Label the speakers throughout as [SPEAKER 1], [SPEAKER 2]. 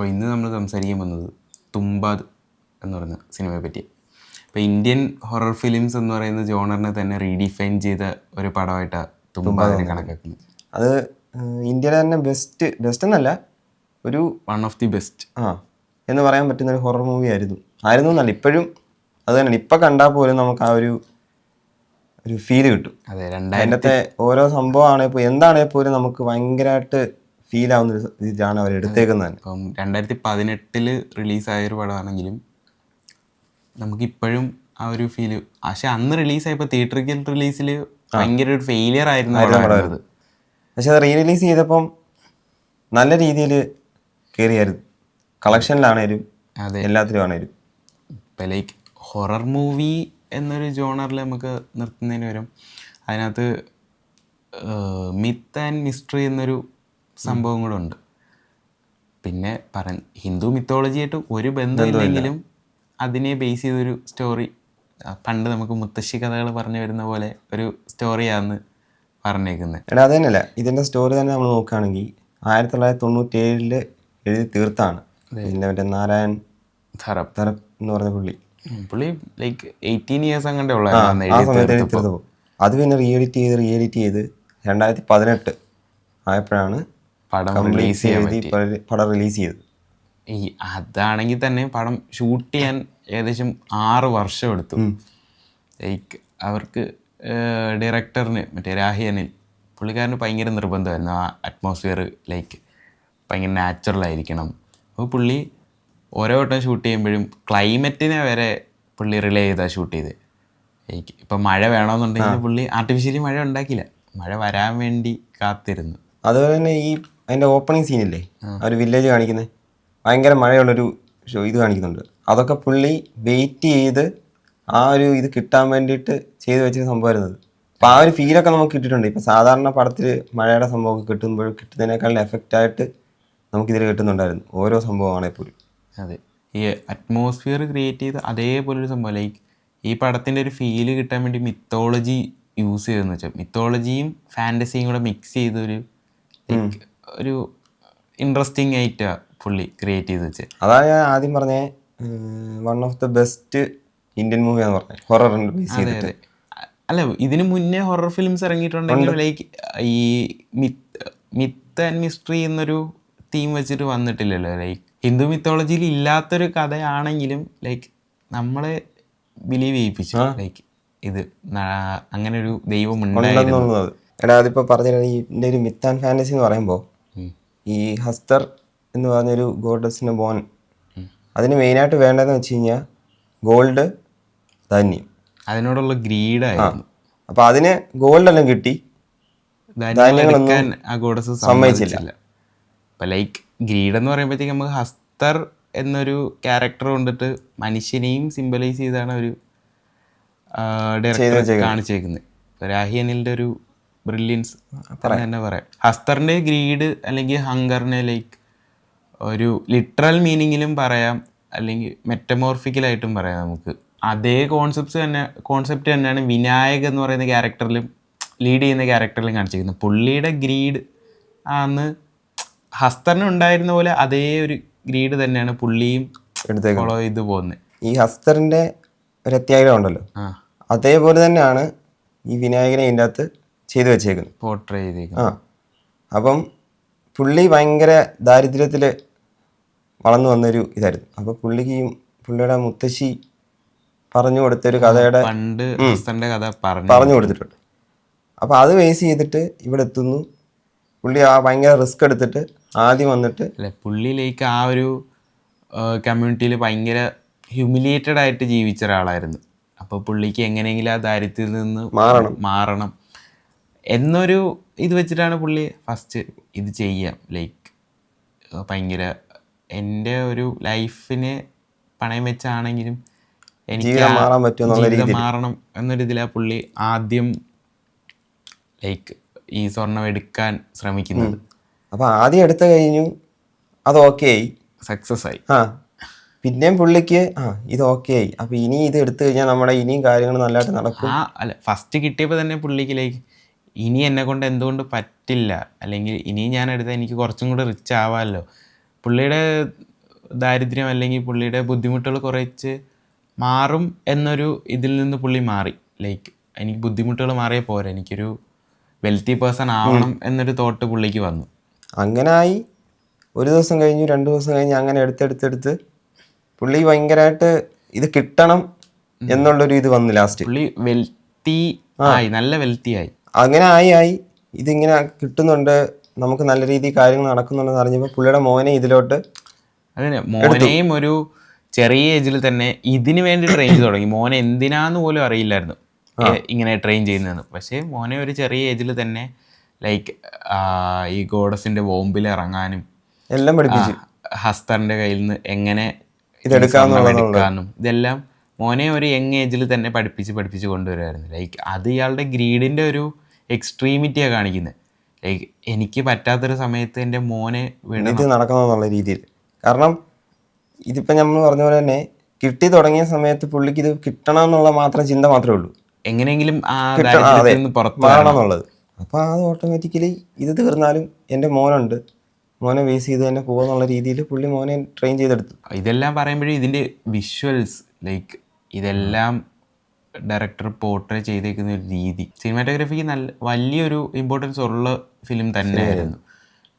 [SPEAKER 1] അപ്പോൾ ഇന്ന് നമ്മൾ സംസാരിക്കാൻ പോകുന്നത് തുമ്പാദ് എന്ന് പറയുന്ന സിനിമയെ പറ്റി. അപ്പോൾ ഇന്ത്യൻ ഹൊറർ ഫിലിംസ് എന്ന് പറയുന്ന ജോണറിനെ തന്നെ റീഡിഫൈൻ ചെയ്ത ഒരു പടമായിട്ടാണ് തുമ്പാദിനെ കണക്കാക്കുന്നത്.
[SPEAKER 2] അത് ഇന്ത്യയിലെ തന്നെ ബെസ്റ്റ് ബെസ്റ്റ് എന്നല്ല ഒരു
[SPEAKER 1] വൺ ഓഫ് ദി ബെസ്റ്റ്.
[SPEAKER 2] ആ എന്ന് പറയാൻ പറ്റുന്ന ഒരു ഹൊറർ മൂവി ആയിരുന്നു. ആയിരുന്നു എന്നല്ല ഇപ്പോഴും അത് തന്നെ ഇപ്പം കണ്ടാൽ പോലും നമുക്ക് ആ ഒരു ഒരു ഫീൽ കിട്ടും.
[SPEAKER 1] അതെ
[SPEAKER 2] രണ്ടായിരത്തെ ഓരോ സംഭവമാണെങ്കിൽ പോലും എന്താണെങ്കിൽ പോലും നമുക്ക് ഭയങ്കരമായിട്ട് ഫീൽ ആവുന്ന ഒരു ഇതാണ് അവർ എടുത്തേക്കുന്നത് തന്നെ.
[SPEAKER 1] ഇപ്പം രണ്ടായിരത്തി പതിനെട്ടിൽ റിലീസായ ഒരു പടമാണെങ്കിലും നമുക്കിപ്പോഴും ആ ഒരു ഫീൽ പക്ഷെ അന്ന് റിലീസായപ്പോൾ തിയേറ്ററിക്കൽ റിലീസിൽ ഭയങ്കര ഒരു ഫെയിലിയർ ആയിരുന്നു
[SPEAKER 2] പക്ഷെ അത് റീ റിലീസ് ചെയ്തപ്പം നല്ല രീതിയിൽ കയറിയായിരുന്നു കളക്ഷനിലാണേലും
[SPEAKER 1] അതെ.
[SPEAKER 2] എല്ലാത്തിലും ആണേലും
[SPEAKER 1] ഇപ്പം ലൈക്ക് ഹൊറർ മൂവി എന്നൊരു ജോണറിൽ നമുക്ക് നിർത്തുന്നതിന് വരും അതിനകത്ത് മിത്ത് ആൻഡ് മിസ്റ്ററി എന്നൊരു സംഭവം കൂടെ ഉണ്ട് പിന്നെ പറ ഹിന്ദു മിത്തോളജിയായിട്ട് ഒരു ബന്ധമില്ലെങ്കിലും അതിനെ ബേസ് ചെയ്തൊരു സ്റ്റോറി പണ്ട് നമുക്ക് മുത്തശ്ശി കഥകൾ പറഞ്ഞു വരുന്ന പോലെ ഒരു സ്റ്റോറിയാന്ന് പറഞ്ഞേക്കുന്നത്.
[SPEAKER 2] എടാ അത് തന്നെയല്ല ഇതിന്റെ സ്റ്റോറി തന്നെ നമ്മൾ നോക്കുകയാണെങ്കിൽ ആയിരത്തി തൊള്ളായിരത്തി തൊണ്ണൂറ്റി എഴുതി തീർത്താണ്. പിന്നെ മറ്റേ നാരായൺ
[SPEAKER 1] ധറപ്
[SPEAKER 2] ധറപ് എന്ന് പറഞ്ഞ പുള്ളി.
[SPEAKER 1] പുള്ളി ലൈക്ക് എയ്റ്റീൻ ഇയേഴ്സ്
[SPEAKER 2] അങ്ങനെ
[SPEAKER 1] ഉള്ള
[SPEAKER 2] ആ
[SPEAKER 1] എഴുതി
[SPEAKER 2] സമയത്ത് എഴുതി
[SPEAKER 1] തീർത്തപ്പോൾ.
[SPEAKER 2] തീർത്തപ്പോൾ അത് പിന്നെ റിയലിറ്റി ചെയ്ത് റിയലിറ്റി ചെയ്ത് രണ്ടായിരത്തി പതിനെട്ട് ആയപ്പോഴാണ്
[SPEAKER 1] പടം റിലീസ് ചെയ്യാൻ
[SPEAKER 2] പടം റിലീസ് ചെയ്തത്
[SPEAKER 1] ഈ അതാണെങ്കിൽ തന്നെ പടം ഷൂട്ട് ചെയ്യാൻ ഏകദേശം ആറ് വർഷം എടുത്തു. ലൈക്ക് അവർക്ക് ഡയറക്ടറിന് മറ്റേ രാഹിയനിൽ പുള്ളിക്കാരന് ഭയങ്കര നിർബന്ധമായിരുന്നു. ആ അറ്റ്മോസ്ഫിയർ ലൈക്ക് ഭയങ്കര നാച്ചുറൽ ആയിരിക്കണം. അപ്പോൾ പുള്ളി ഓരോ വട്ടം ഷൂട്ട് ചെയ്യുമ്പോഴും ക്ലൈമറ്റിനെ വരെ പുള്ളി റിലേ ചെയ്താണ് ഷൂട്ട് ചെയ്ത്. ലൈക്ക് ഇപ്പം മഴ വേണമെന്നുണ്ടെങ്കിൽ പുള്ളി ആർട്ടിഫിഷ്യലി മഴ ഉണ്ടാക്കിയില്ല. മഴ വരാൻ വേണ്ടി കാത്തിരുന്നു.
[SPEAKER 2] അതുപോലെ തന്നെ ഈ അതിന്റെ ഓപ്പണിംഗ് സീനില്ലേ ആ. ഒരു വില്ലേജ് കാണിക്കുന്നത് ഭയങ്കര മഴയുള്ളൊരു ഷോ ഇത് കാണിക്കുന്നുണ്ട്. അതൊക്കെ പുള്ളി വെയിറ്റ് ചെയ്ത് ആ ഒരു ഇത് കിട്ടാൻ വേണ്ടിയിട്ട് ചെയ്ത് വെച്ച സംഭവമായിരുന്നത്. അപ്പം ആ ഒരു ഫീലൊക്കെ നമുക്ക് കിട്ടിയിട്ടുണ്ട്. ഇപ്പം സാധാരണ പടത്തിൽ മഴയുടെ സംഭവമൊക്കെ കിട്ടുമ്പോൾ കിട്ടുന്നതിനേക്കാളും എഫക്റ്റ് ആയിട്ട് നമുക്കിതിൽ കിട്ടുന്നുണ്ടായിരുന്നു. ഓരോ സംഭവമാണ് പോലും.
[SPEAKER 1] അതെ. ഈ അറ്റ്മോസ്ഫിയർ ക്രിയേറ്റ് ചെയ്ത് അതേപോലെ ഒരു സംഭവം. ലൈക്ക് ഈ പടത്തിന്റെ ഒരു ഫീൽ കിട്ടാൻ വേണ്ടി മിത്തോളജി യൂസ് ചെയ്തെന്ന് വെച്ചാൽ മിത്തോളജിയും ഫാന്റസിയും കൂടെ മിക്സ് ചെയ്തൊരു ഒരു ഇൻട്രസ്റ്റിംഗ് ആയിട്ടാണ് പുള്ളി ക്രിയേറ്റ് ചെയ്ത് വെച്ചത്
[SPEAKER 2] അതാ ഞാൻ ആദ്യം പറഞ്ഞേ one of the best Indian movie മൂവിയാന്ന് പറഞ്ഞത് ഹൊറർ ബേസ് ചെയ്തിട്ട്.
[SPEAKER 1] അല്ല ഇതിന് മുന്നേ ഹൊറർ ഫിലിംസ് ഇറങ്ങിയിട്ടുണ്ടെങ്കിൽ ലൈക്ക് ഈ മിത്ത് മിത്ത് ആൻഡ് മിസ്റ്ററി എന്നൊരു തീം വെച്ചിട്ട് വന്നിട്ടില്ലല്ലോ. ലൈക്ക് ഹിന്ദു മിത്തോളജിയിൽ ഇല്ലാത്തൊരു കഥയാണെങ്കിലും ലൈക്ക് നമ്മളെ ബിലീവ് ചെയ്യിപ്പിച്ചു. ലൈക്ക് ഇത് അങ്ങനെ ഒരു ദൈവം ഉണ്ടായിരുന്നു.
[SPEAKER 2] എടാ അതിപ്പോൾ പറഞ്ഞ ഒരു മിത്ത് ആൻഡ് ഫാന്റസി എന്ന് പറയുമ്പോൾ. ഈ ഹസ്തർ എന്ന് പറഞ്ഞൊരു ഗോഡസിന് ബോൺ അതിന് മെയിനായിട്ട് വേണ്ടതെന്ന് വെച്ച് കഴിഞ്ഞാൽ ഗോൾഡ് ധാന്യം.
[SPEAKER 1] അതിനോടുള്ള ഗ്രീഡ് ഗ്രീഡായിരുന്നു
[SPEAKER 2] അപ്പോൾ അതിന് ഗോൾഡ് എല്ലാം കിട്ടി
[SPEAKER 1] ധാന്യങ്ങളൊന്നും ആ ഗോഡസ് സമ്മതിച്ചില്ല. അപ്പൊ ലൈക്ക് ഗ്രീഡ് എന്ന് പറയുമ്പോഴത്തേക്ക് നമുക്ക് ഹസ്തർ എന്നൊരു ക്യാരക്ടർ കൊണ്ടിട്ട് മനുഷ്യനെയും സിംബലൈസ് ചെയ്താണ് ഒരു ഡയറക്ടർ കാണിച്ചേക്കുന്നത്. രാഹിയനിലിന്റെ ഒരു ബ്രില്യൻസ് തന്നെ പറയാം. ഹസ്തറിന്റെ ഗ്രീഡ് അല്ലെങ്കിൽ ഹങ്കറിനെ ലൈക്ക് ഒരു ലിറ്ററൽ മീനിങ്ങിലും പറയാം. അല്ലെങ്കിൽ മെറ്റമോർഫിക്കലായിട്ടും പറയാം നമുക്ക്. അതേ കോൺസെപ്റ്റ്സ് തന്നെ കോൺസെപ്റ്റ് തന്നെയാണ് വിനായക് എന്ന് പറയുന്ന ക്യാരക്ടറിലും ലീഡ് ചെയ്യുന്ന ക്യാരക്ടറിലും കാണിച്ചിരിക്കുന്നത്. പുള്ളിയുടെ ഗ്രീഡ് ആന്ന് ഹസ്തറിന് ഉണ്ടായിരുന്ന പോലെ അതേ ഒരു ഗ്രീഡ് തന്നെയാണ് പുള്ളിയും ഫോളോ ചെയ്ത് പോകുന്നത്
[SPEAKER 2] ഈ ഹസ്തറിന്റെ ഒരു അത്യാഗ്രഹം ഉണ്ടല്ലോ. അതേപോലെ തന്നെയാണ് ഈ വിനായകനെ ഇതിന്റെ അകത്ത് ചെയ്തു വെച്ചേക്കുന്നത്
[SPEAKER 1] പോർട്രേ ചെയ്തേക്കുന്നത്
[SPEAKER 2] ആ. അപ്പം പുള്ളി ഭയങ്കര ദാരിദ്ര്യത്തിൽ വളർന്നു വന്നൊരു ഇതായിരുന്നു. അപ്പോൾ പുള്ളിക്ക് പുള്ളിയുടെ മുത്തശ്ശി പറഞ്ഞു കൊടുത്തൊരു കഥയുടെ
[SPEAKER 1] പണ്ട് കഥ പറഞ്ഞു
[SPEAKER 2] പറഞ്ഞു കൊടുത്തിട്ടുണ്ട്. അപ്പോൾ അത് ബേസ് ചെയ്തിട്ട് ഇവിടെ എത്തുന്നു. പുള്ളി ആ ഭയങ്കര റിസ്ക് എടുത്തിട്ട് ആദ്യം വന്നിട്ട്
[SPEAKER 1] അല്ലെ പുള്ളിയിലേക്ക് ആ ഒരു കമ്മ്യൂണിറ്റിയിൽ ഭയങ്കര ഹ്യൂമിലിയേറ്റഡ് ആയിട്ട് ജീവിച്ച ഒരാളായിരുന്നു. അപ്പോൾ പുള്ളിക്ക് എങ്ങനെയെങ്കിലും ആ ദാരിദ്ര്യത്തിൽ നിന്ന്
[SPEAKER 2] മാറണം.
[SPEAKER 1] മാറണം. എന്നൊരു ഇത് വെച്ചിട്ടാണ് പുള്ളി ഫസ്റ്റ് ഇത് ചെയ്യാം. ലൈക്ക് ഭയങ്കര എന്റെ ഒരു ലൈഫിനെ പണയം വെച്ചാണെങ്കിലും എനിക്ക്
[SPEAKER 2] ജീവിതം
[SPEAKER 1] മാറണം എന്നൊരു ഇതിലാണ് പുള്ളി ആദ്യം ലൈക്ക് ഈ സ്വർണം എടുക്കാൻ ശ്രമിക്കുന്നത്.
[SPEAKER 2] അപ്പൊ ആദ്യം എടുത്തു കഴിഞ്ഞു അത് ഓക്കെ ആയി.
[SPEAKER 1] സക്സസ് ആയി.
[SPEAKER 2] ആ. പിന്നെയും പുള്ളിക്ക് ആ ഇത് ഓക്കെ ആയി. അപ്പൊ ഇനി ഇത് എടുത്തു കഴിഞ്ഞാൽ നമ്മുടെ ഇനിയും കാര്യങ്ങൾ നല്ലതായിട്ട് നടക്കും.
[SPEAKER 1] ആ അല്ല ഫസ്റ്റ് കിട്ടിയപ്പോൾ തന്നെ പുള്ളിക്ക് ലൈക്ക് ഇനി എന്നെ കൊണ്ട് എന്തുകൊണ്ട് പറ്റില്ല. അല്ലെങ്കിൽ ഇനി ഞാൻ എടുത്താൽ എനിക്ക് കുറച്ചും കൂടെ റിച്ച് ആവാമല്ലോ പുള്ളിയുടെ ദാരിദ്ര്യം അല്ലെങ്കിൽ പുള്ളിയുടെ ബുദ്ധിമുട്ടുകൾ കുറച്ച് മാറും എന്നൊരു ഇതിൽ നിന്ന് പുള്ളി മാറി. ലൈക്ക് എനിക്ക് ബുദ്ധിമുട്ടുകൾ മാറിയേ പോരാ. എനിക്കൊരു വെൽത്തി പേഴ്സൺ ആവണം എന്നൊരു തോട്ട് പുള്ളിക്ക് വന്നു.
[SPEAKER 2] അങ്ങനെ ആയി ഒരു ദിവസം കഴിഞ്ഞു രണ്ട് ദിവസം കഴിഞ്ഞ് അങ്ങനെ എടുത്തെടുത്തെടുത്ത് പുള്ളി ഭയങ്കരമായിട്ട് ഇത് കിട്ടണം എന്നുള്ളൊരു ഇത് വന്നു ലാസ്റ്റ്
[SPEAKER 1] പുള്ളി വെൽത്തി ആയി. നല്ല വെൽത്തി ആയി.
[SPEAKER 2] അങ്ങനെ ആയി ആയി ഇതിങ്ങനെ കിട്ടുന്നുണ്ട്. നമുക്ക് നല്ല രീതിയിൽ കാര്യങ്ങൾ നടക്കുന്നുണ്ടെന്ന് അറിഞ്ഞപ്പോൾ പുള്ളിയുടെ മോനെ ഇതിലോട്ട്
[SPEAKER 1] അങ്ങനെ മോനെയും ഒരു ചെറിയ ഏജിൽ തന്നെ ഇതിന് വേണ്ടി ട്രെയിൻ ചെയ്ത് തുടങ്ങി. മോനെ എന്തിനാന്ന് പോലും അറിയില്ലായിരുന്നു. ഇങ്ങനെ ട്രെയിൻ ചെയ്യുന്നതെന്ന്. പക്ഷേ മോനെ ഒരു ചെറിയ ഏജിൽ തന്നെ ലൈക്ക് ഈ ഗോഡസിന്റെ ബോംബിൽ ഇറങ്ങാനും
[SPEAKER 2] എല്ലാം പഠിപ്പിച്ചു.
[SPEAKER 1] ഹസ്തറിന്റെ കയ്യിൽ നിന്ന് എങ്ങനെ ഇതെടുക്കാനും ഇതെല്ലാം മോനെ ഒരു യങ് ഏജിൽ തന്നെ പഠിപ്പിച്ച് പഠിപ്പിച്ച് കൊണ്ടുവരുമായിരുന്നു ലൈക്ക് അത് ഇയാളുടെ ഗ്രീഡിന്റെ ഒരു എക്സ്ട്രീമിറ്റിയാണ് കാണിക്കുന്നത് ലൈക്ക് എനിക്ക് പറ്റാത്തൊരു സമയത്ത് എന്റെ മോനെ
[SPEAKER 2] ഇത് നടക്കണമെന്നുള്ള രീതിയിൽ. കാരണം ഇതിപ്പോൾ നമ്മൾ പറഞ്ഞ പോലെ തന്നെ കിട്ടി തുടങ്ങിയ സമയത്ത് പുള്ളിക്ക് ഇത് കിട്ടണം എന്നുള്ള മാത്രം ചിന്ത മാത്രമേ ഉള്ളൂ.
[SPEAKER 1] എങ്ങനെയെങ്കിലും
[SPEAKER 2] മാറണം എന്നുള്ളത് അപ്പോൾ അത്. ഓട്ടോമാറ്റിക്കലി ഇത് തീർന്നാലും എന്റെ മോനുണ്ട്. മോനെ ബേസ് ചെയ്ത് തന്നെ പോകുന്നുള്ള രീതിയിൽ പുള്ളി മോനെ ട്രെയിൻ ചെയ്തെടുത്തു.
[SPEAKER 1] ഇതെല്ലാം പറയുമ്പോഴേ ഇതിന്റെ വിഷ്വൽസ് ലൈക്ക് ഇതെല്ലാം ഡയറക്ടർ പോർട്രേ ചെയ്തേക്കുന്ന ഒരു രീതി. സിനിമാറ്റോഗ്രഫിക്ക് നല്ല വലിയൊരു ഇമ്പോർട്ടൻസ് ഉള്ള ഫിലിം തന്നെയായിരുന്നു.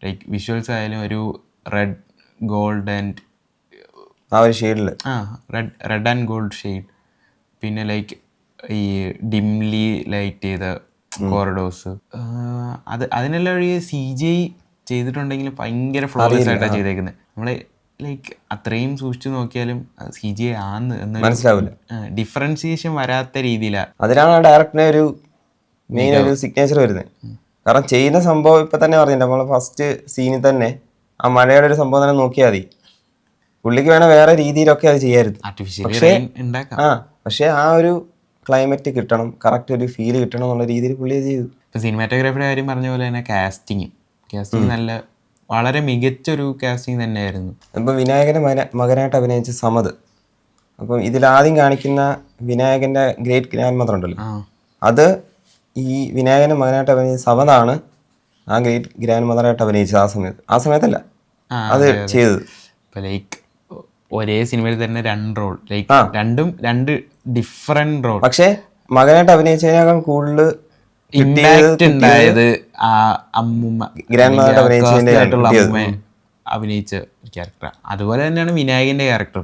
[SPEAKER 1] ലൈക്ക് വിഷ്വൽസ് ആയാലും ഒരു റെഡ് ഗോൾഡ് ആൻഡ്
[SPEAKER 2] ആ ഒരു ഷെയ്ഡിൽ
[SPEAKER 1] ആ red red and gold shade പിന്നെ ലൈക്ക് ഈ ഡിംലി ലൈറ്റ് ചെയ്ത കോറിഡോഴ്സ് അത് അതിനെല്ലാം ഒരു സി ജി ചെയ്തിട്ടുണ്ടെങ്കിൽ ഭയങ്കര ഫ്ലോറിയസ് ആയിട്ടാണ് ചെയ്തേക്കുന്നത് നമ്മളെ ലൈക്ക് അത്രയും സൂക്ഷിച്ചു നോക്കിയാലും സി ജി ആന്ന് എന്ന്
[SPEAKER 2] മനസ്സിലാവില്ല.
[SPEAKER 1] ഡിഫറൻസിയേഷൻ വരാത്ത രീതിയിലാണ്
[SPEAKER 2] അതിലാണ് ഡയറക്ടറിന് ഒരു മെയിൻ ഒരു സിഗ്നേച്ചർ വരുന്നത് കാരണം ചെയ്യുന്ന സംഭവം ഇപ്പം തന്നെ പറഞ്ഞില്ല നമ്മൾ ഫസ്റ്റ് സീനിൽ തന്നെ ആ മഴയുടെ ഒരു സംഭവം തന്നെ നോക്കിയാൽ മതി. പുള്ളിക്ക് വേണേൽ വേറെ രീതിയിലൊക്കെ അത് ചെയ്യായിരുന്നു
[SPEAKER 1] പക്ഷേ
[SPEAKER 2] ആ പക്ഷേ ആ ഒരു ക്ലൈമറ്റ് കിട്ടണം കറക്റ്റ് ഒരു ഫീൽ കിട്ടണം എന്നുള്ള രീതിയിൽ പുള്ളി ചെയ്തു.
[SPEAKER 1] സിനിമാറ്റോഗ്രാഫിയുടെ കാര്യം പറഞ്ഞ പോലെ തന്നെ കാസ്റ്റിംഗ് കാസ്റ്റിംഗ് നല്ല വളരെ മികച്ച ഒരു കാസ്റ്റിംഗ് തന്നെയായിരുന്നു.
[SPEAKER 2] അപ്പോൾ വിനായകന്റെ മന മകനായിട്ട് അഭിനയിച്ച സമത് അപ്പം ഇതിലാദ്യം കാണിക്കുന്ന വിനായകന്റെ ഗ്രേറ്റ് ഗ്രാൻഡ് മദർ ഉണ്ടല്ലോ അത് ഈ വിനായകന്റെ മകനായിട്ട് അഭിനയിച്ച സമതാണ് ആ ഗ്രേറ്റ് ഗ്രാൻഡ് മദറായിട്ട് അഭിനയിച്ചത് ആ സമയത്ത്. ആ സമയത്തല്ല. അത് ചെയ്തത്.
[SPEAKER 1] ലൈക്ക് ഒരേ സിനിമയിൽ തന്നെ രണ്ട് റോൾ ലൈക്ക് രണ്ടും രണ്ട് ഡിഫറെന്റ് റോൾ
[SPEAKER 2] പക്ഷേ മകനായിട്ട് അഭിനയിച്ചതിനേക്കാൾ കൂടുതൽ
[SPEAKER 1] ഇമ്പാക്ട് ഉണ്ടായത് ആ അമ്മുമ്മ ആയിട്ടുള്ള
[SPEAKER 2] കിട്ടിയത്.
[SPEAKER 1] അഭിനയിച്ച ക്യാരക്ടർ അതുപോലെ തന്നെയാണ് വിനായകന്റെ ക്യാരക്ടർ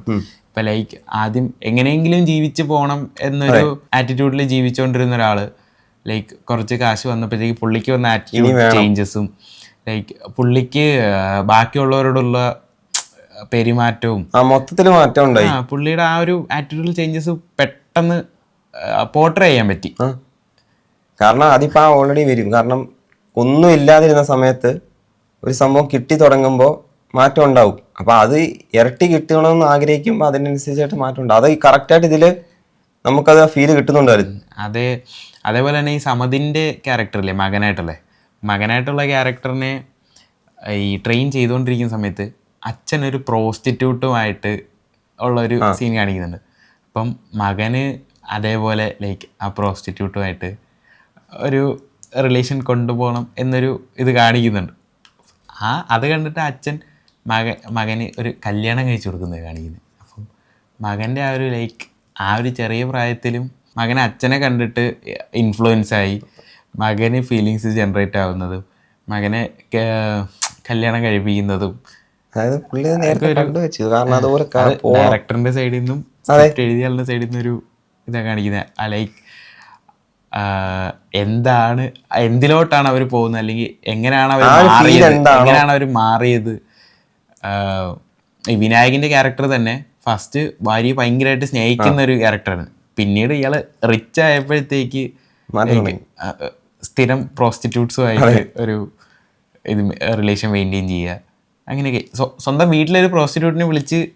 [SPEAKER 1] ഇപ്പൊ ലൈക്ക് ആദ്യം എങ്ങനെയെങ്കിലും ജീവിച്ചു പോകണം എന്നൊരു ആറ്റിറ്റ്യൂഡിൽ ജീവിച്ചുകൊണ്ടിരുന്ന ഒരാൾ ലൈക്ക് കുറച്ച് കാശ് വന്നപ്പോഴത്തേക്ക് പുള്ളിക്ക് വന്ന ആറ്റിറ്റ്യൂഡ് ചേഞ്ചസും ലൈക്ക് പുള്ളിക്ക് ബാക്കിയുള്ളവരോടുള്ള പെരുമാറ്റവും
[SPEAKER 2] മൊത്തത്തിൽ മാറ്റം ഉണ്ടായി.
[SPEAKER 1] ആ പുള്ളിയുടെ ആ ഒരു ആറ്റിറ്റ്യൂഡിൽ ചേഞ്ചസ് പെട്ടെന്ന് പോർട്ട്രേ ചെയ്യാൻ പറ്റി.
[SPEAKER 2] കാരണം അതിപ്പോൾ ആ ഓൾറെഡി വരും. കാരണം ഒന്നും ഇല്ലാതിരുന്ന സമയത്ത് ഒരു സംഭവം കിട്ടി തുടങ്ങുമ്പോൾ മാറ്റം ഉണ്ടാവും. അപ്പോൾ അത് ഇരട്ടി കിട്ടണമെന്ന് ആഗ്രഹിക്കുമ്പോൾ അതിനനുസരിച്ചായിട്ട് മാറ്റം ഉണ്ടാവും. അത് കറക്റ്റായിട്ട് ഇതിൽ നമുക്കത് ഫീൽ കിട്ടുന്നുണ്ടായിരുന്നു.
[SPEAKER 1] അതേ അതേപോലെ തന്നെ ഈ സമതിന്റെ ക്യാരക്ടറില്ലേ മകനായിട്ടുള്ള. മകനായിട്ടുള്ള ക്യാരക്ടറിനെ ഈ ട്രെയിൻ ചെയ്തുകൊണ്ടിരിക്കുന്ന സമയത്ത് അച്ഛൻ ഒരു പ്രോസ്റ്റിറ്റ്യൂട്ടുമായിട്ട് ഉള്ള ഒരു സീൻ കാണിക്കുന്നുണ്ട്. അപ്പം മകന് അതേപോലെ ലൈക്ക് ആ പ്രോസ്റ്റിറ്റ്യൂട്ടുമായിട്ട് ഒരു റിലേഷൻ കൊണ്ടുപോകണം എന്നൊരു ഇത് കാണിക്കുന്നുണ്ട്. ആ അത് കണ്ടിട്ട് അച്ഛൻ മക മകന് ഒരു കല്യാണം കഴിച്ചു കൊടുക്കുന്നത് കാണിക്കുന്നത് അപ്പം മകന്റെ ആ ഒരു ലൈക്ക് ആ ഒരു ചെറിയ പ്രായത്തിലും മകൻ അച്ഛനെ കണ്ടിട്ട് ഇൻഫ്ലുവൻസ് ആയി. മകന് ഫീലിങ്സ് ജനറേറ്റ് ആവുന്നതും മകനെ കല്യാണം കഴിപ്പിക്കുന്നതും.
[SPEAKER 2] അതായത് പുള്ളി അത് നേരത്തെ കണ്ടു വെച്ചത് കാരണം അതുപോലെ ക-
[SPEAKER 1] ഡയറക്ടറിന്റെ സൈഡിൽ നിന്നും എഴുതിയാളുടെ സൈഡിൽ നിന്നും ഒരു ഇതാ കാണിക്കുന്നത് ആ ലൈക്ക് എന്താണ് എന്തിലോട്ടാണ് അവർ പോകുന്നത്? അല്ലെങ്കിൽ എങ്ങനെയാണ് അവർ മാറിയത്? എങ്ങനെയാണ് അവർ മാറിയത്? ഈ വിനായകന്റെ ക്യാരക്ടർ തന്നെ ഫസ്റ്റ് ഭാര്യയെ ഭയങ്കരമായിട്ട് സ്നേഹിക്കുന്ന ഒരു ക്യാരക്ടറാണ് പിന്നീട് ഇയാൾ റിച്ച് ആയപ്പോഴത്തേക്ക് സ്ഥിരം പ്രോസ്റ്റിറ്റ്യൂട്ട്സുമായിട്ട് ഒരു ഇത് റിലേഷൻ മെയിന്റെയിൻ ചെയ്യുക. അങ്ങനെയൊക്കെ സ്വ- സ്വന്തം വീട്ടിലൊരു പ്രോസ്റ്റിറ്റ്യൂട്ടിനെ വിളിച്ച്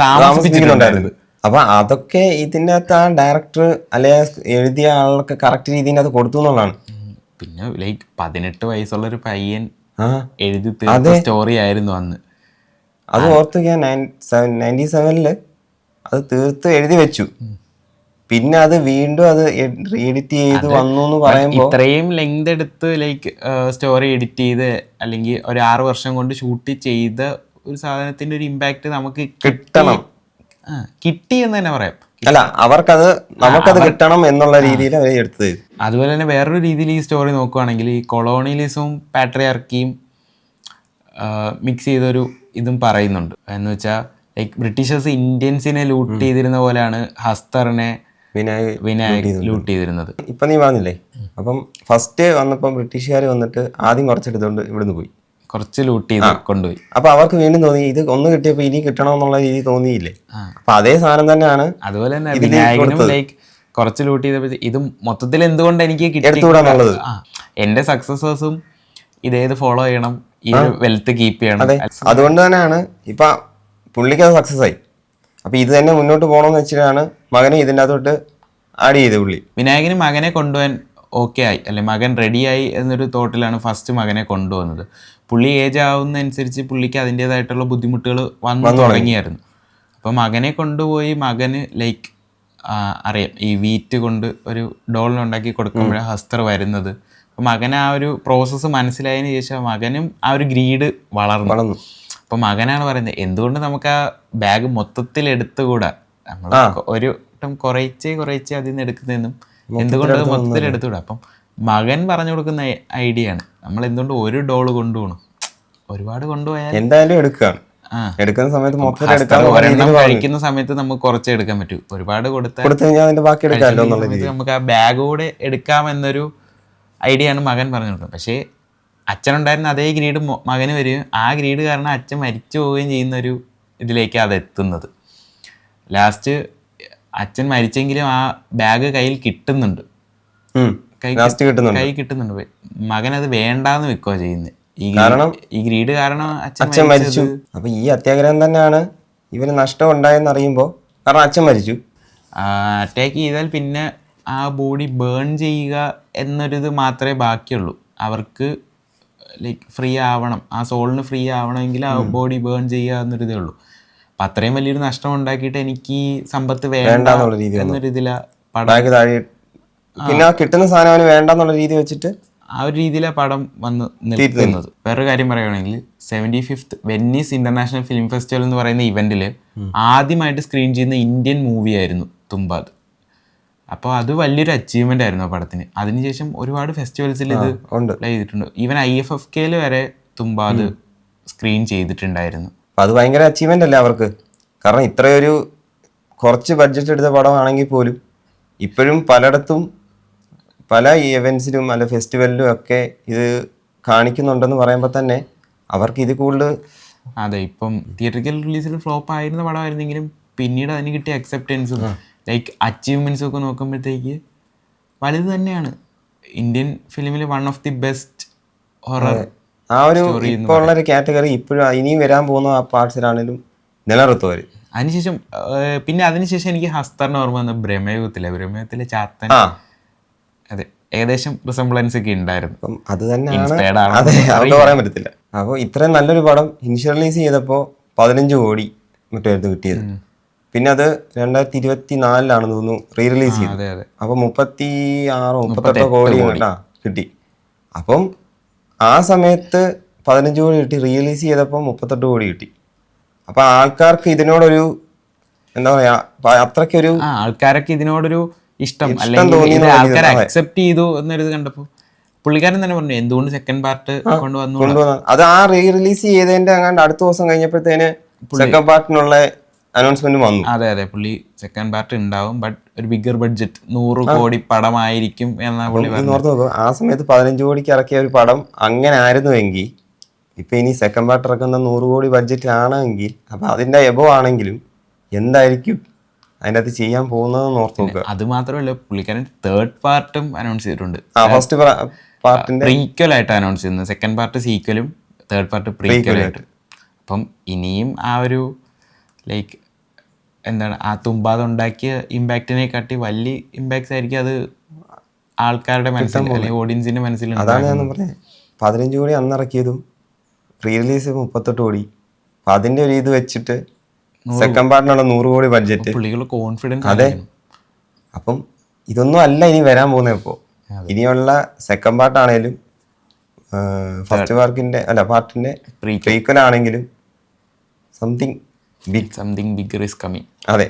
[SPEAKER 1] താമസിപ്പിച്ചിട്ടുണ്ടായിരുന്നു.
[SPEAKER 2] അപ്പൊ അതൊക്കെ ഇതിനകത്ത് ആ ഡയറക്ടർ അല്ലെ എഴുതിയ ആളൊക്കെ കറക്റ്റ് രീതിയിൽ അത് കൊടുത്തു എന്നുള്ളതാണ്.
[SPEAKER 1] പിന്നെ ലൈക്ക് പതിനെട്ട് വയസ്സുള്ള ഒരു പയ്യൻ എഴുതി തീർത്ത സ്റ്റോറി ആയിരുന്നു അന്ന്.
[SPEAKER 2] അത് ഓർത്ത് ഞാൻ നയന്റി സെവനിൽ അത് തീർത്ത് എഴുതി വെച്ചു. പിന്നെ അത് വീണ്ടും അത് എഡിറ്റ് ചെയ്ത് വന്നു എന്ന് പറയുമ്പോൾ
[SPEAKER 1] ഇത്രയും ലെങ്ത് എടുത്ത് ലൈക്ക് സ്റ്റോറി എഡിറ്റ് ചെയ്ത് അല്ലെങ്കിൽ ഒരു ആറ് വർഷം കൊണ്ട് ഷൂട്ട് ചെയ്ത ഒരു സാധനത്തിന്റെ ഒരു ഇമ്പാക്ട് നമുക്ക്
[SPEAKER 2] കിട്ടണം.
[SPEAKER 1] കിട്ടി എന്ന് തന്നെ പറയാം.
[SPEAKER 2] അല്ല അവർക്കത് നമുക്കത് കിട്ടണം എന്നുള്ള രീതിയിൽ അവർ എടുത്തത്.
[SPEAKER 1] അതുപോലെ തന്നെ വേറൊരു രീതിയിൽ ഈ സ്റ്റോറി നോക്കുവാണെങ്കിൽ ഈ കൊളോണിയലിസവും പാട്രിയാർക്കിയും മിക്സ് ചെയ്തൊരു ഇതും പറയുന്നുണ്ട്. എന്ന് വെച്ചാൽ ലൈക്ക് ബ്രിട്ടീഷേഴ്സ് ഇന്ത്യൻസിനെ ലൂട്ട് ചെയ്തിരുന്ന പോലെയാണ് ഹസ്തറിനെ
[SPEAKER 2] വിനായക്
[SPEAKER 1] വിനായക് ലൂട്ട് ചെയ്തിരുന്നത്.
[SPEAKER 2] ഇപ്പം നീ പറഞ്ഞില്ലേ അപ്പം ഫസ്റ്റ് വന്നപ്പം ബ്രിട്ടീഷുകാർ വന്നിട്ട് ആദ്യം കുറച്ചെടുത്തുകൊണ്ട് ഇവിടുന്ന് പോയി.
[SPEAKER 1] കുറച്ച് ലൂട്ട് ചെയ്ത് കൊണ്ടുപോയി.
[SPEAKER 2] അപ്പൊ അവർക്ക് വീണ്ടും തോന്നി ഇത് ഒന്ന് കിട്ടിയപ്പോ ഇനി കിട്ടണം എന്നുള്ള രീതി തോന്നിയില്ലേ. അപ്പൊ അതേ സാധനം തന്നെയാണ്
[SPEAKER 1] അതുപോലെ തന്നെ വിനായകനും ലൈക്ക് കുറച്ച് ലൂട്ട് ചെയ്തപ്പോൾ ഇത് മൊത്തത്തിൽ എന്തുകൊണ്ട് എനിക്ക് കിട്ടി?
[SPEAKER 2] എടുത്തുകൂടാന്നുള്ളത്.
[SPEAKER 1] ആ. എന്റെ സക്സസേഴ്സും ഇതേത് ഫോളോ ചെയ്യണം ഈ വെൽത്ത് കീപ്പ് ചെയ്യണം.
[SPEAKER 2] അതെ. അതുകൊണ്ട് തന്നെയാണ് ഇപ്പൊ പുള്ളിക്ക് അത് സക്സസ് ആയി. അപ്പൊ ഇത് തന്നെ മുന്നോട്ട് പോകണമെന്ന് വെച്ചിട്ടാണ് മകനെ ഇതിന്റെ അകത്തോട്ട് ആഡ് ചെയ്ത് പുള്ളി
[SPEAKER 1] വിനായകന് മകനെ കൊണ്ടുപോകാൻ ഓക്കെ ആയി അല്ലെ മകൻ റെഡിയായി എന്നൊരു തോട്ടിലാണ് ഫസ്റ്റ് മകനെ കൊണ്ടുവന്നത്. പുള്ളി ഏജ് ആവുന്നതനുസരിച്ച് പുള്ളിക്ക് അതിന്റെതായിട്ടുള്ള ബുദ്ധിമുട്ടുകൾ വന്നു തുടങ്ങിയായിരുന്നു. അപ്പോൾ മകനെ കൊണ്ടുപോയി മകന് ലൈക്ക് അറിയാം. ഈ വീറ്റ് കൊണ്ട് ഒരു ഡോളിനുണ്ടാക്കി കൊടുക്കുമ്പോഴാണ് ഹസ്തർ വരുന്നത്. അപ്പോൾ മകൻ ആ ഒരു പ്രോസസ്സ് മനസ്സിലായതിനു ശേഷം മകനും ആ ഒരു ഗ്രീഡ് വളർന്നു.
[SPEAKER 2] വളർന്നു.
[SPEAKER 1] അപ്പോൾ മകനാണ് പറയുന്നത് എന്തുകൊണ്ട് നമുക്ക് ആ ബാഗ് മൊത്തത്തിൽ എടുത്തുകൂടാ നമ്മൾ ഒരു കുറേച്ചേ കുറേച്ചേ അതിൽ നിന്ന് എടുക്കുന്നതെന്നും എന്തുകൊണ്ട് മൊത്തത്തിൽ എടുത്തുകൂടാ അപ്പം മകൻ പറഞ്ഞു കൊടുക്കുന്ന ഐഡിയ ആണ് നമ്മൾ എന്തുകൊണ്ട് ഒരു ഡോൾ കൊണ്ടുപോകണം? ഒരുപാട് കൊണ്ടുപോയാൽ
[SPEAKER 2] എന്തായാലും എടുക്കുകയാണ്. എടുക്കുന്ന സമയത്ത് മൊത്തം
[SPEAKER 1] ഹസ്തർ ഒരെണ്ണം കഴിക്കുന്ന സമയത്ത് നമുക്ക് കുറച്ച് എടുക്കാൻ പറ്റും. ഒരുപാട് കൊടുത്താൽ
[SPEAKER 2] കൊടുത്തു കഴിഞ്ഞാൽ അതിന്റെ ബാക്കി എടുക്കാമല്ലോ
[SPEAKER 1] നമുക്ക് ആ ബാഗ് കൂടെ എടുക്കാമെന്നൊരു ഐഡിയ ആണ് മകൻ പറഞ്ഞു കൊടുക്കുന്നത്. പക്ഷേ അച്ഛനുണ്ടായിരുന്ന അതേ ഗ്രീഡ് മകന് വരികയും ആ ഗ്രീഡ് കാരണം അച്ഛൻ മരിച്ചു പോവുകയും ചെയ്യുന്ന ഒരു ഇതിലേക്ക് അത് എത്തുന്നത്. ലാസ്റ്റ് അച്ഛൻ മരിച്ചെങ്കിലും ആ ബാഗ് കയ്യിൽ കിട്ടുന്നുണ്ട്. കൈ
[SPEAKER 2] കിട്ടുന്നുണ്ട്.
[SPEAKER 1] മകൻ അത് വേണ്ടാന്ന് വെക്കുക ചെയ്യുന്നത് ഈ
[SPEAKER 2] കാരണം?
[SPEAKER 1] ഈ ഗ്രീഡ് കാരണം അച്ഛൻ
[SPEAKER 2] അച്ഛൻ മരിച്ചു. അപ്പൊ ഈ അത്യാഗ്രഹം തന്നെയാണ് ഇവന് നഷ്ടം ഉണ്ടായെന്ന് അറിയുമ്പോൾ കാരണം അച്ഛൻ മരിച്ചു.
[SPEAKER 1] അറ്റാക്ക് ചെയ്താൽ പിന്നെ ആ ബോഡി ബേൺ ചെയ്യുക എന്നൊരിത് മാത്രമേ ബാക്കിയുള്ളൂ. അവർക്ക് ലൈക്ക് ഫ്രീ ആവണം. ആ സോളിന് ഫ്രീ ആവണമെങ്കിൽ ആ ബോഡി ബേൺ ചെയ്യുക എന്നൊരിതേ ഉള്ളൂ. അപ്പം അത്രയും വലിയൊരു നഷ്ടം ഉണ്ടാക്കിയിട്ട് എനിക്ക് സമ്പത്ത് വേണ്ട
[SPEAKER 2] എന്നൊരു രീതി
[SPEAKER 1] എന്നൊരിതിലാ പടം
[SPEAKER 2] പിന്നെ കിട്ടുന്ന സാധനം അവന് വേണ്ടെന്നുള്ള രീതി വെച്ചിട്ട്
[SPEAKER 1] ആ ഒരു രീതിയിലെ പടം വന്ന് നിൽക്കുന്നത്. വേറൊരു കാര്യം പറയുകയാണെങ്കിൽ seventy fifth Venice international film festival എന്ന് പറയുന്ന ഇവന്റിൽ ആദ്യമായിട്ട് സ്ക്രീൻ ചെയ്യുന്ന ഇന്ത്യൻ മൂവി ആയിരുന്നു തുമ്പാത് അപ്പോൾ അത് വലിയൊരു അച്ചീവ്മെന്റ് ആയിരുന്നു ആ പടത്തിന്. അതിനുശേഷം ഒരുപാട് ഫെസ്റ്റിവൽസിൽ ഇത് ചെയ്തിട്ടുണ്ട്. ഈവൻ ഐ എഫ് എഫ് കെയിൽ വരെ തുമ്പാത് സ്ക്രീൻ ചെയ്തിട്ടുണ്ടായിരുന്നു.
[SPEAKER 2] അത് ഭയങ്കര അച്ചീവ്മെന്റ് അല്ലേ അവർക്ക്? കാരണം ഇത്രയൊരു കുറച്ച് ബഡ്ജറ്റ് എടുത്ത പടമാണെങ്കിൽ പോലും ഇപ്പോഴും പലയിടത്തും പല ഇവൻസിലും അല്ല ഫെസ്റ്റിവലിലും ഒക്കെ ഇത് കാണിക്കുന്നുണ്ടെന്ന് പറയുമ്പോൾ തന്നെ അവർക്ക് ഇത് കൂടുതൽ
[SPEAKER 1] അതെ ഇപ്പം തിയേറ്ററിക്കൽ റിലീസിൽ ഫ്ലോപ്പ് ആയിരുന്ന പടമായിരുന്നെങ്കിലും പിന്നീട് അതിന് കിട്ടിയ അക്സെപ്റ്റൻസും ലൈക്ക് അച്ചീവ്മെന്റ്സും ഒക്കെ നോക്കുമ്പോഴത്തേക്ക് വലുത് തന്നെയാണ്. ഇന്ത്യൻ ഫിലിമിൽ one of the best horror
[SPEAKER 2] ആ ഒരു ഇപ്പോൾ ഉള്ള ഒരു കാറ്റഗറി ഇപ്പോഴും ഇനിയും വരാൻ പോകുന്ന ആ പാർട്സിലാണെങ്കിലും നിലനിർത്തും അവർ
[SPEAKER 1] അതിനുശേഷം പിന്നെ അതിനുശേഷം എനിക്ക് ഹസ്തറിന് ഓർമ്മ വന്ന ബ്രഹ്മയുഗത്തിലെ ബ്രഹ്മയുഗത്തിലെ ചാത്തൻ അതെ ഏകദേശം റിസംബ്ലൻസ് ഒക്കെ ഉണ്ടായിരുന്നു.
[SPEAKER 2] അപ്പം അത് തന്നെയാണ് അതെ അവർക്ക് പറയാൻ പറ്റത്തില്ല. അപ്പോൾ ഇത്രയും നല്ലൊരു പടം ഇനിഷ്യൽ റിലീസ് ചെയ്തപ്പോൾ പതിനഞ്ച് കോടി മറ്റായിരുന്നു കിട്ടിയത്. പിന്നെ അത് രണ്ടായിരത്തി ഇരുപത്തി നാലിലാണെന്ന് തോന്നുന്നു റീ റിലീസ് ചെയ്തു അപ്പോൾ മുപ്പത്തി ആറോ മുപ്പത്തെട്ടോ കോടി കിട്ടി. അപ്പം ആ സമയത്ത് പതിനഞ്ച് കോടി കിട്ടി. റിലീസ് ചെയ്തപ്പോൾ മുപ്പത്തെട്ട് കോടി കിട്ടി. അപ്പൊ ആൾക്കാർക്ക് ഇതിനോടൊരു എന്താ പറയാ അത്രക്കൊരു അത്രയ്ക്കൊരു
[SPEAKER 1] ആൾക്കാരൊക്കെ ഇതിനോടൊരു ഇഷ്ടം. അല്ലെങ്കിൽ ആൾക്കാർ അക്സെപ്റ്റ് ചെയ്തു എന്നൊരു കണ്ടപ്പോ പുള്ളിക്കാരൻ തന്നെ പറഞ്ഞു എന്തുകൊണ്ട് സെക്കൻഡ് പാർട്ട് കൊണ്ടുവന്നു?
[SPEAKER 2] അത് ആ റീ റിലീസ് ചെയ്തതിന്റെ അങ്ങാണ്ട് അടുത്ത ദിവസം കഴിഞ്ഞപ്പോഴത്തേന് സെക്കൻഡ് പാർട്ടിനുള്ള അനൗൺസ്മെന്റ് വന്നു.
[SPEAKER 1] അതെ അതെ. പുള്ളി സെക്കൻഡ് പാർട്ട് ഉണ്ടാവും ബട്ട് ഒരു ബിഗർ ബഡ്ജറ്റ് നൂറ് കോടി പടമായിരിക്കും എന്നാ പുള്ളി
[SPEAKER 2] ഓർത്ത് ആ സമയത്ത് പതിനഞ്ച് കോടിക്ക് ഇറക്കിയ ഒരു പടം അങ്ങനെ ആയിരുന്നുവെങ്കിൽ ഇപ്പൊ ഇനി സെക്കൻഡ് പാർട്ട് ഇറക്കുന്ന നൂറ് കോടി ബഡ്ജറ്റ് ആണെങ്കിൽ അപ്പൊ അതിന്റെ എബോ ആണെങ്കിലും എന്തായിരിക്കും അതിന്റെ അകത്ത് ചെയ്യാൻ പോകുന്നതെന്ന് ഓർത്ത് നോക്കുക.
[SPEAKER 1] അത് മാത്രമല്ല പുള്ളിക്കാരൻ തേർഡ് പാർട്ടും അനൗൺസ് ചെയ്തിട്ടുണ്ട്.
[SPEAKER 2] ഫസ്റ്റ് പാർട്ടിന്റെ
[SPEAKER 1] പ്രീക്വൽ ആയിട്ട് അനൗൺസ് ചെയ്യുന്നത്. സെക്കൻഡ് പാർട്ട് സീക്വലും തേർഡ് പാർട്ട് പ്രീക്വൽ ആയിട്ട്. അപ്പം ഇനിയും ആ ഒരു ലൈക്ക് എന്താണ് ആ തുമ്പാത ഉണ്ടാക്കിയ ഇമ്പാക്റ്റിനെ കാട്ടി വലിയ ഇമ്പാക്ട്സ് ആയിരിക്കും അത് ആൾക്കാരുടെ മനസ്സിൽ ഓഡിയൻസിന്റെ മനസ്സിൽ
[SPEAKER 2] അതാണ് ഞാൻ പറഞ്ഞത്. പതിനഞ്ച് കോടി അന്ന് ഇറക്കിയതും റീ റിലീസ് മുപ്പത്തെട്ട് കോടി. അപ്പൊ അതിന്റെ ഒരു ഇത് വെച്ചിട്ട് സെക്കൻഡ് പാർട്ടിനുള്ള നൂറ് കോടി ബഡ്ജറ്റ്
[SPEAKER 1] കോൺഫിഡൻസ്
[SPEAKER 2] അതെ. അപ്പം ഇതൊന്നും അല്ല ഇനി വരാൻ പോകുന്നത് ഇപ്പോൾ ഇനിയുള്ള സെക്കൻഡ് പാർട്ടാണേലും ഫസ്റ്റ് പാർക്കിന്റെ അല്ല പാർട്ടിന്റെ പ്രീക്വൽ ആണെങ്കിലും something big
[SPEAKER 1] something bigger is coming
[SPEAKER 2] അതെ